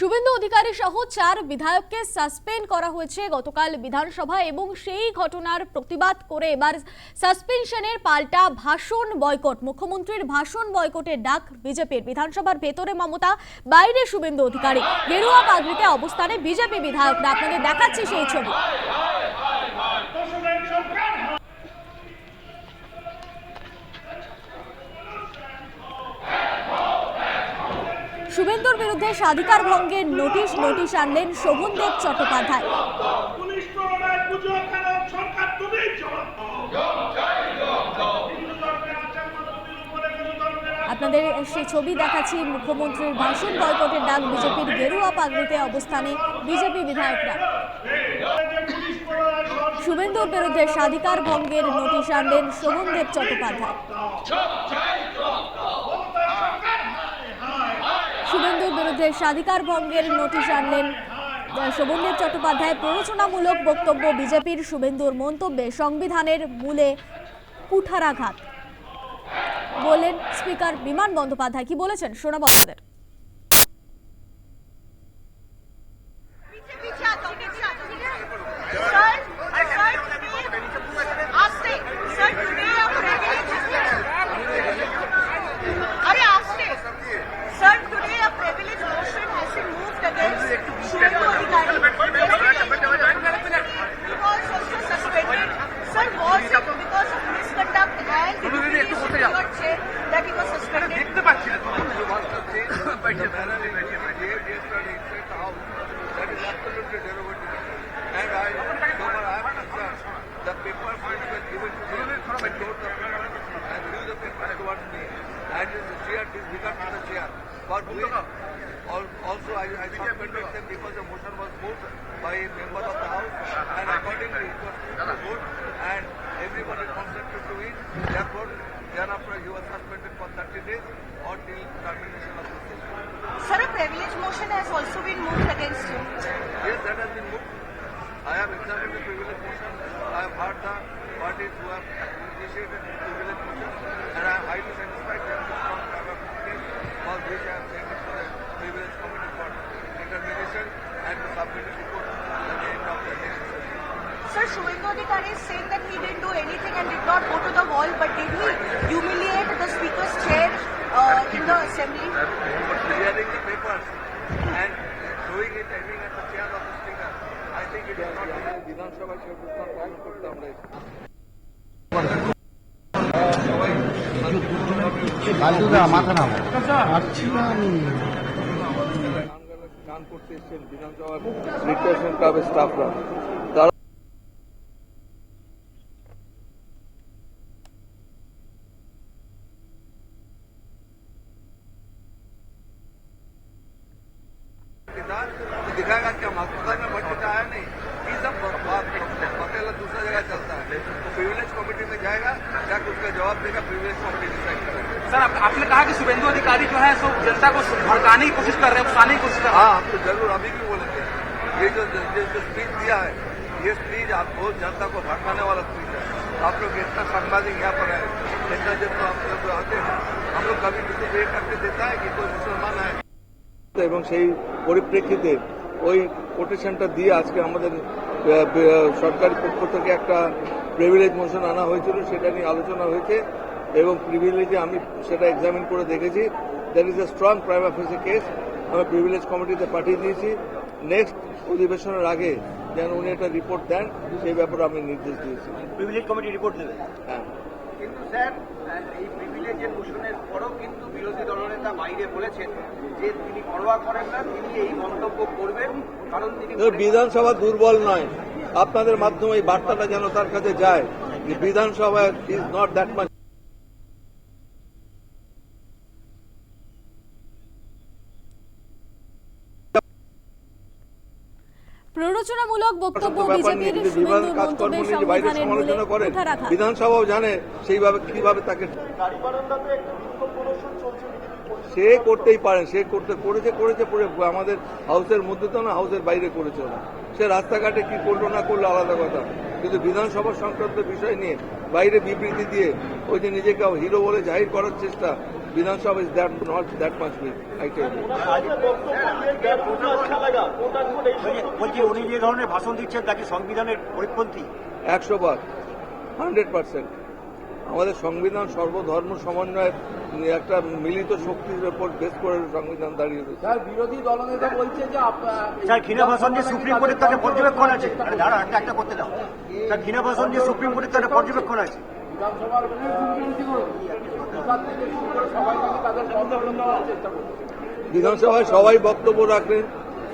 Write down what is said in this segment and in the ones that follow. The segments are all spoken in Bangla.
শুভেন্দু অধিকারী সহ চার বিধায়ককে সাসপেন্ড করা হয়েছে গতকাল বিধানসভা এবং সেই ঘটনার প্রতিবাদ করে এবার সাসপেনশনের পাল্টা ভাষণ বয়কট। মুখ্যমন্ত্রীর ভাষণ বয়কটের ডাক বিজেপির। বিধানসভার ভেতরে মমতা, বাইরে শুভেন্দু অধিকারী। গেরুয়া পাগড়িতে অবস্থানে বিজেপি বিধায়করা। আপনাদের দেখাচ্ছি সেই ছবি। বিরুদ্ধে স্বাধিকার ভঙ্গের নোটিশ নোটিশ আনলেন শোভনদেব চট্টোপাধ্যায়। আপনাদের সেই ছবি দেখাচ্ছি মুখ্যমন্ত্রীর ভাষণ বয়কটের ডাক বিজেপির গেরুয়া পাগড়িতে অবস্থানে বিজেপি বিধায়করা। শুভেন্দুর বিরুদ্ধে স্বাধিকার ভঙ্গের নোটিশ আনলেন শোভনদেব চট্টোপাধ্যায়। শুভেন্দুর বিরুদ্ধে স্বাধিকার ভঙ্গের নোটিশ আনলেন শোভনদেব চট্টোপাধ্যায়। প্ররোচনামূলক বক্তব্য বিজেপির শুভেন্দুর মন্তব্যে সংবিধানের মূলে কুঠারাঘাত। বলেন স্পিকার বিমান বন্দ্যোপাধ্যায়। কি বলেছেন? শোনাব আপনাদের। ফাইল করছে দ্যাট ইজ সাসপেন্ডেড দেখতে পাচ্ছি না বাইটে ব্যানারে বাইটে বাইটে DS card except how that is absolutely derogative and I আমার I am concern the paper file was given to me from I door and view the paper towards me and the chair is bigger than the chair for doing also I, I suspended them because the motion was moved by a member of the house and accordingly it was moved Adhikari is saying that he didn't do anything and did not go to the hall, but did he humiliate the speaker's chair uh, in the assembly? Clearing the papers and showing it aiming at the chair of the speaker, I think it is not Vidhan Sabha সে প্রস্তাব করতে আমরা বালুদা মাথা নামো পারছি না আমি গান করতে এসছেন বিধানসভার রিক্রেশন ক্লাবের স্টাফরা दूसरा जगह चलता है तो प्रिविलेज कमेटी में जाएगा जाकर उसका जवाब देगा प्रिविलेज कमेटी डिसाइड करेगा सर आप, आपने कहा कि शुभेंदु अधिकारी जो है सो जनता को भड़काने की कोशिश कर रहे हैं उकसाने की कोशिश कर रहे हाँ हम तो जरूर अभी भी बोलेंगे ये जो जो, जो स्पीच दिया है ये स्पीच आप बहुत जनता को भड़काने वाला स्पीच है आप लोग इतना सांबादिक यहाँ पर है इतना जब तो आप लोग आते हैं हम लोग कभी किसी को ये करके देता है कि कोई मुसलमान है এবং সেই পরিপ্রেক্ষিতে ওই কোটেশনটা দিয়ে আজকে আমাদের সরকারি পক্ষ থেকে একটা প্রিভিলেজ মোশন আনা হয়েছিল সেটা নিয়ে আলোচনা হয়েছে এবং প্রিভিলেজে আমি সেটা এক্সামিন করে দেখেছি। There is a strong prima facie case আমি প্রিভিলেজ কমিটিতে পাঠিয়ে দিয়েছি। নেক্সট অধিবেশনের আগে যেন উনি একটা রিপোর্ট দেন সেই ব্যাপারে আমি নির্দেশ দিয়েছি। প্রিভিলেজ কমিটি রিপোর্ট দেবে হ্যাঁ। কিন্তু স্যার এই প্রিভিলেজের মোশনের পরও বলেছেন যে তিনি পরোয়া করেন না তিনি এই মন্তব্য করবেন কারণ তিনি বিধানসভা দুর্বল নয়। আপনাদের মাধ্যমে এই বার্তাটা যেন তার কাছে যায় যে Vidhan Sabha is not that much প্ররোচনামূলক বক্তব্য ব্যাপার বিজেপির বিধানসভাও জানে সেইভাবে কীভাবে তাকে সে করতেই পারে সে করতে করেছে করেছে পরে আমাদের হাউসের মধ্যে তো না হাউসের বাইরে করেছে না সে রাস্তাঘাটে কি করল না করল আলাদা কথা। কিন্তু বিধানসভা সংক্রান্ত বিষয় নিয়ে বাইরে বিবৃতি দিয়ে ওই যে নিজেকে হিরো বলে জাহির করার চেষ্টা বিধানসভা much big, I tell you. বলছি উনি যে ধরনের ভাষণ দিচ্ছেন তা কি সংবিধানের পরিপন্থী? একশো বার হান্ড্রেড পার্সেন্ট আমাদের সংবিধান সর্বধর্ম সমন্বয়ের একটা মিলিত শক্তির উপর বেশ করে সংবিধান দাঁড়িয়ে রয়েছে। স্যার ঘৃণা ভাষণ যে সুপ্রিম কোর্টের তাকে পর্যবেক্ষণ আছে। দাঁড়া একটা একটা করতে দাও। স্যার ঘৃণা ভাষণ যে সুপ্রিম কোর্টের তাদের পর্যবেক্ষণ আছে বিধানসভায় সবাই বক্তব্য রাখলেন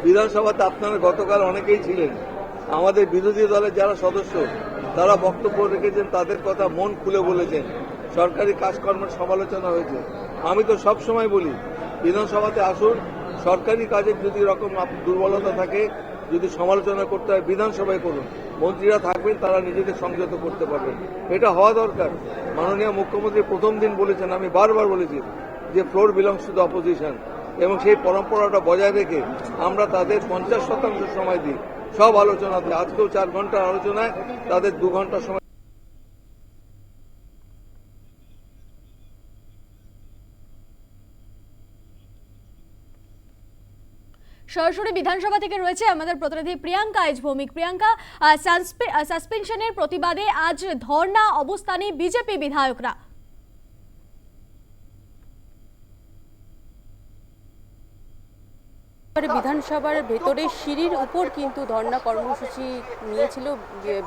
বিধানসভাতে আপনারা গতকাল অনেকেই ছিলেন। আমাদের বিরোধী দলের যারা সদস্য তারা বক্তব্য রেখেছেন, তাদের কথা মন খুলে বলেছেন। সরকারি কাজকর্মের সমালোচনা হয়েছে। আমি তো সব সময় বলি, বিধানসভাতে আসুন, সরকারি কাজের যদি রকম দুর্বলতা থাকে, যদি সমালোচনা করতে হয়, বিধানসভায় করুন। মন্ত্রীরা থাকবেন, তারা নিজেদের সংযত করতে পারবেন। এটা হওয়া দরকার। মাননীয় মুখ্যমন্ত্রী প্রথম দিন বলেছেন, আমি বারবার বলেছি যে floor belongs to the opposition এবং সেই পরম্পরাটা বজায় রেখে আমরা তাদের পঞ্চাশ শতাংশ সময় দিই। সব আলোচনাতে আজকেও চার ঘণ্টার আলোচনায়, তাদের দু ঘণ্টা সময় সরাসরি বিধানসভা থেকে রয়েছে আমাদের প্রতিনিধি প্রিয়াঙ্কা আইজ ভৌমিক। প্রিয়াঙ্কা সাসপেনশনের প্রতিবাদে আজ ধর্ণা অবস্থানে বিজেপি বিধায়করা। বিধানসভার ভেতরে সিঁড়ির উপর কিন্তু ধর্ণা কর্মসূচি নিয়েছিল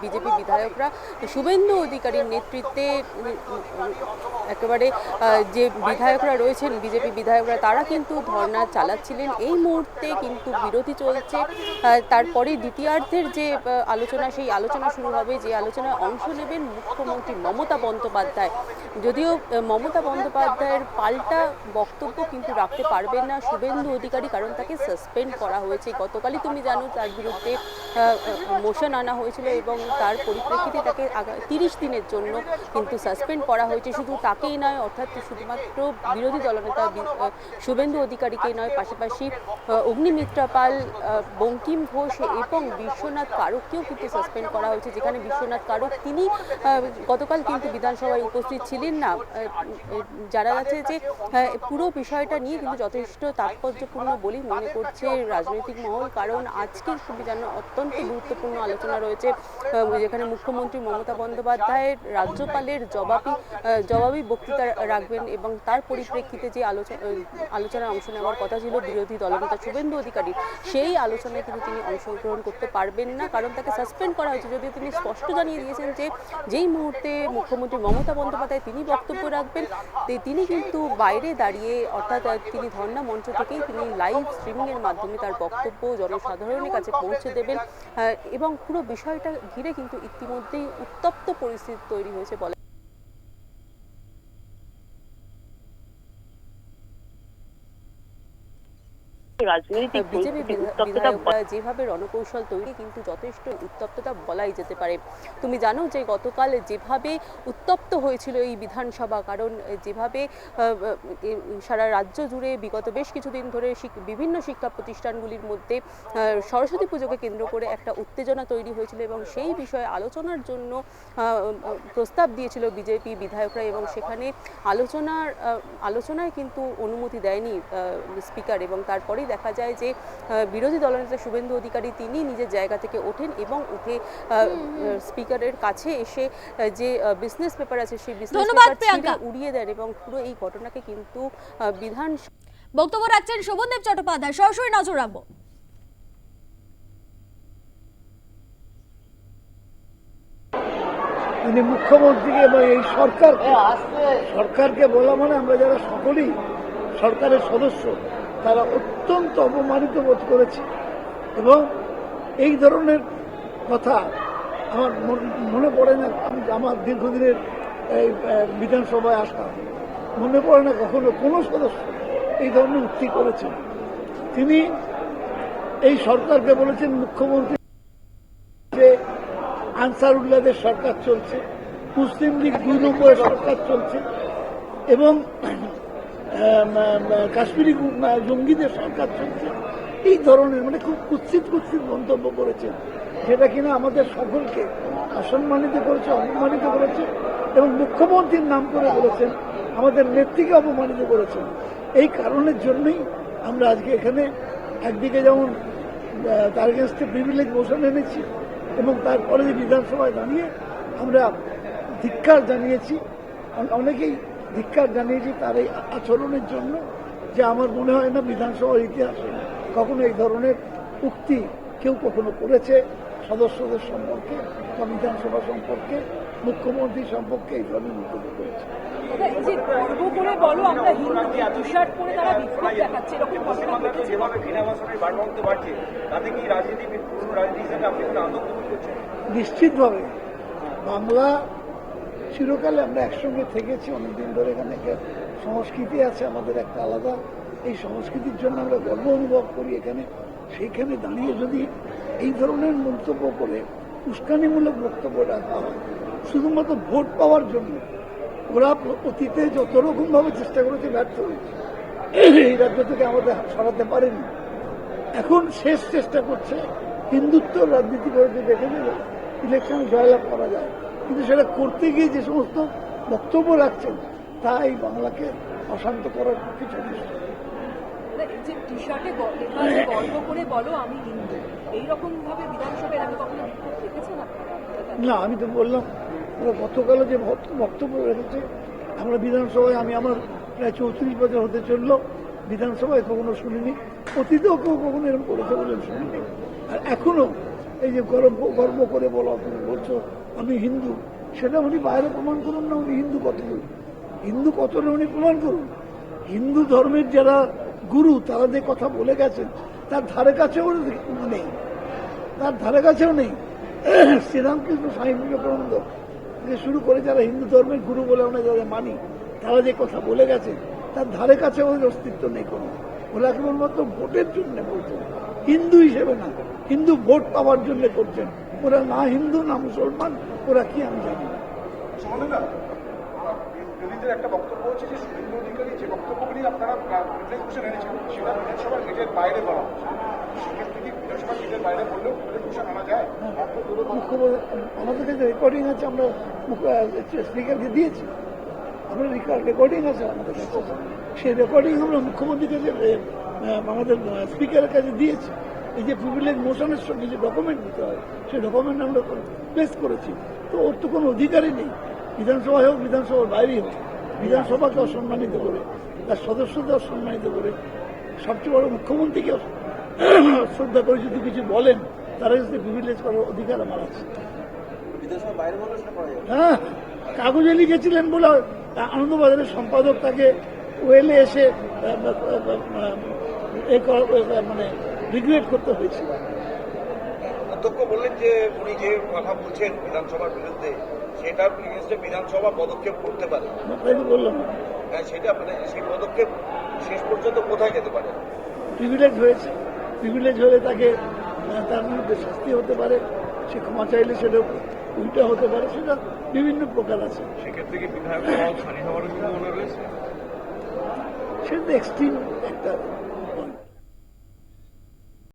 বিজেপি বিধায়করা। শুভেন্দু অধিকারীর নেতৃত্বে একেবারে যে বিধায়করা রয়েছেন, বিজেপি বিধায়করা, তারা কিন্তু ধর্ণা চালাচ্ছিলেন। এই মুহূর্তে কিন্তু বিরতি চলছে। তারপরে দ্বিতীয়ার্ধের যে আলোচনা, সেই আলোচনা শুরু হবে। যে আলোচনায় অংশ নেবেন মুখ্যমন্ত্রী মমতা বন্দ্যোপাধ্যায়। যদিও মমতা বন্দ্যোপাধ্যায়ের পাল্টা বক্তব্য কিন্তু রাখতে পারবেন না শুভেন্দু অধিকারী, কারণ তাকে সাসপেন্ড করা হয়েছে। গতকালই তুমি জানো তার বিরুদ্ধে মোশন আনা হয়েছিল এবং তার পরিপ্রেক্ষিতে তাকে তিরিশ দিনের জন্য কিন্তু সাসপেন্ড করা হয়েছে। শুধু তাকেই নয়, অর্থাৎ শুধুমাত্র বিরোধী দলনেতা শুভেন্দু অধিকারীকে নয়, পাশাপাশি অগ্নিমিত্রা পাল বঙ্কিম ঘোষ এবং বিশ্বনাথ কারককেও কিন্তু সাসপেন্ড করা হয়েছে, যেখানে বিশ্বনাথ কারক তিনি গতকাল কিন্তু বিধানসভায় উপস্থিত ছিলেন না। যারা আছে যে পুরো বিষয়টা নিয়ে কিন্তু যথেষ্ট তাৎপর্যপূর্ণ বলেই মনে করছে রাজনৈতিক মহল, কারণ আজকে তুমি জানো অত্যন্ত গুরুত্বপূর্ণ আলোচনা রয়েছে যেখানে মুখ্যমন্ত্রী মমতা বন্দ্যোপাধ্যায়ের রাজ্যপালের জবাবি জবাবি বক্তৃতা রাখবেন এবং তার পরিপ্রেক্ষিতে যে আলোচনা আলোচনায় অংশ নেওয়ার কথা ছিল বিরোধী দলনেতা শুভেন্দু অধিকারী, সেই আলোচনায় কিন্তু তিনি অংশগ্রহণ করতে পারবেন না, কারণ তাকে সাসপেন্ড করা হয়েছে। যদিও তিনি স্পষ্ট জানিয়ে দিয়েছেন যে যেই মুহূর্তে মুখ্যমন্ত্রী মমতা বন্দ্যোপাধ্যায় তিনি বক্তব্য রাখবেন তিনি কিন্তু বাইরে দাঁড়িয়ে, অর্থাৎ তিনি ধর্ণা মঞ্চ থেকেই তিনি লাইভ স্ট্রিমিংয়ের মাধ্যমে তার বক্তব্য জনসাধারণের কাছে পৌঁছে দেবেন এবং পুরো বিষয়টা ঘিরে কিন্তু ইতিমধ্যেই উত্তপ্ত পরিস্থিতি তৈরি হয়েছে বলা রাজনৈতিক বিধায়করা যেভাবে রণকৌশল তৈরি কিন্তু যথেষ্ট উত্তপ্ততা বলাই যেতে পারে। তুমি জানো যে গতকাল যেভাবে উত্তপ্ত হয়েছিল এই বিধানসভা কারণ যেভাবে সারা রাজ্য জুড়ে বিগত বেশ কিছুদিন ধরে বিভিন্ন শিক্ষা প্রতিষ্ঠানগুলির মধ্যে সরস্বতী পুজোকে কেন্দ্র করে একটা উত্তেজনা তৈরি হয়েছিল এবং সেই বিষয়ে আলোচনার জন্য প্রস্তাব দিয়েছিল বিজেপি বিধায়করা এবং সেখানে আলোচনার আলোচনায় কিন্তু অনুমতি দেয়নি স্পিকার এবং তারপরেই দেখা যায় যে বিরোধী দলনেতা শুভেন্দু অধিকারী তিনি নিজের জায়গা থেকে ওঠেন এবং উঠে স্পিকারের কাছে এসে যে বিজনেস পেপার আছে সেই বিজনেস পেপার উড়িয়ে দেন এবং পুরো এই ঘটনাকে কিন্তু বিধান বক্তব্য রাখছেন শোভনদেব চট্টোপাধ্যায়। সরাসরি নজর রাখব। তিনি মুখ্যমন্ত্রীকে এবং এই সরকারকে সরকারকে বলা মানে আমরা যারা সকলেই সরকারের সদস্য। তারা অত্যন্ত অপমানিত বোধ করেছে। এবং এই ধরনের কথা আমার মনে পড়ে না, আমি আমার দীর্ঘদিনের এই বিধানসভায় আসা মনে পড়ে না কখনো কোনো সদস্য এই ধরনের উক্তি করেছেন। তিনি এই সরকারকে বলেছেন, মুখ্যমন্ত্রী যে আনসার আনসারুল্লাহদের সরকার চলছে, মুসলিম লীগ দুই নম্বরের সরকার চলছে এবং কাশ্মীরি জঙ্গিদের সরকার চলছে। এই ধরনের মানে খুব কুৎসিত কুৎসিত মন্তব্য করেছেন। যেটা কিনা আমাদের সকলকে অসম্মানিত করেছে, অপমানিত করেছে এবং মুখ্যমন্ত্রীর নাম করে বলেছেন, আমাদের নেত্রীকে অপমানিত করেছেন। এই কারণের জন্যই আমরা আজকে এখানে একদিকে যেমন তার এগেনস্টে প্রিভিলেজ মোশন এনেছি এবং তারপরে বিধানসভায় দাঁড়িয়ে আমরা ধিক্কার জানিয়েছি, অনেকেই ধিক্কার জানিয়েছি তার এই আচরণের জন্য যে আমার মনে হয় না বিধানসভার ইতিহাসে কখনো এই ধরনের উক্তি কেউ কখনো করেছে। সদস্যদের সম্পর্কে বা বিধানসভা সম্পর্কে মুখ্যমন্ত্রী সম্পর্কে এই ধরনের মন্তব্য করেছে। নিশ্চিতভাবে বাংলা চিরকালে আমরা একসঙ্গে থেকেছি, অনেকদিন ধরে এখানে একটা সংস্কৃতি আছে, আমাদের একটা আলাদা। এই সংস্কৃতির জন্য আমরা গর্ব অনুভব করি এখানে। সেইখানে দাঁড়িয়ে যদি এই ধরনের মন্তব্য করে, উস্কানিমূলক বক্তব্য রাখা হয়, শুধুমাত্র ভোট পাওয়ার জন্য, ওরা অতীতে যত রকমভাবে চেষ্টা করেছে, ব্যর্থ হয়েছে। এই রাজ্য থেকে আমাদের সরাতে পারেনি। এখন শেষ চেষ্টা করছে, হিন্দুত্ব রাজনীতি করে দেখে নেবে ইলেকশনে জয়লাভ করা যায়। কিন্তু সেটা করতে গিয়ে যে সমস্ত বক্তব্য রাখছেন তা এই বাংলাকে অশান্ত করার কিছু যথেষ্ট যে টি শার্টে লেখা আছে গর্ব করে বলো আমি হিন্দু। এইরকম ভাবে বিধানসভায় আমি কখনো বিক্ষোভ দেখেছেন না? আমি তো বললাম ওরা গতকালও যে বক্তব্য রেখেছে আমরা বিধানসভায় আমি আমার প্রায় চৌত্রিশ বছর হতে চলল বিধানসভায় কখনো শুনিনি অতীতেও কেউ কখনো এরকম করেছে বলে শুনিনি। আর এখনও এই যে গর্ব গর্ব করে বলো তুমি বলছো আমি হিন্দু, সেটা উনি বাইরে প্রমাণ করুন না উনি হিন্দু কতগুলো হিন্দু কতটা উনি প্রমাণ করুন। হিন্দু ধর্মের যারা গুরু, তারা যে কথা বলে গেছেন, তার ধারে কাছেও নেই। তার ধারে কাছেও নেই। শ্রীরামকৃষ্ণ স্বামী বিবেকানন্দ থেকে শুরু করে যারা হিন্দু ধর্মের গুরু বলে আমরা যাদের মানি, তারা যে কথা বলে গেছে, তার ধারে কাছে ওদের অস্তিত্ব নেই কোনো। ওরা কেবলমাত্র ভোটের জন্য বলছেন। হিন্দু হিসেবে না, হিন্দু ভোট পাওয়ার জন্য করছেন। ওরা না হিন্দু না মুসলমান ওরা কি আমি জানি না। বিরোধীদের একটা বক্তব্য হচ্ছে যে শুভেন্দু অধিকারী যে বক্তব্যগুলি আপনারা প্রিভিলেজ ভূষণ এনেছেন সেটা বিধানসভার গেটের বাইরে বলা হচ্ছে। সেক্ষেত্রে কি বিধানসভার গেটের বাইরে বললেও আনা যায়? আমাদের কাছে রেকর্ডিং আছে আমরা স্পিকারকে দিয়েছি আমরা রেকর্ডিং আছে আমাদের কাছে। সেই রেকর্ডিং আমরা মুখ্যমন্ত্রীর কাছে আমাদের স্পিকারের কাছে দিয়েছি। এই যে প্রিভিলেজ মোশনের সঙ্গে যে ডকুমেন্ট দিতে হয় সেই ডকুমেন্ট আমরা পেশ করেছি। তো ওর তো কোনো অধিকারই নেই। বিধানসভায় হোক বিধানসভার বাইরেই হোক বিধানসভাকে অসম্মানিত করে তার সদস্যদের অসম্মানিত করে সবচেয়ে বড় মুখ্যমন্ত্রীকে শ্রদ্ধা করে যদি কিছু বলেন তারা যদি প্রিভিলেজ করার অধিকার আমার আছে। হ্যাঁ কাগজে লিখেছিলেন বলে আনন্দবাজারের সম্পাদক তাকে ওয়েলে এসে মানে রিগ্রেট করতে হয়েছিল অধ্যক্ষ বললেন যে উনি যে কথা বলছেন বিধানসভার বিরুদ্ধে সেটার এগেনস্টে বিধানসভা পদক্ষেপ করতে পারে। তাই তো বললাম। হ্যাঁ সেটা মানে সেই পদক্ষেপ শেষ পর্যন্ত কোথায় যেতে পারে? প্রিভিলেজ হয়েছে। প্রিভিলেজ হলে তাকে তার বিরুদ্ধে শাস্তি হতে পারে। সে ক্ষমা চাইলে সেটা উল্টা হতে পারে। সেটা বিভিন্ন প্রকার আছে। সেক্ষেত্রে কি বিধায়ক ছানি হওয়ার সম্ভাবনা রয়েছে সেটা এক্সট্রিম একটা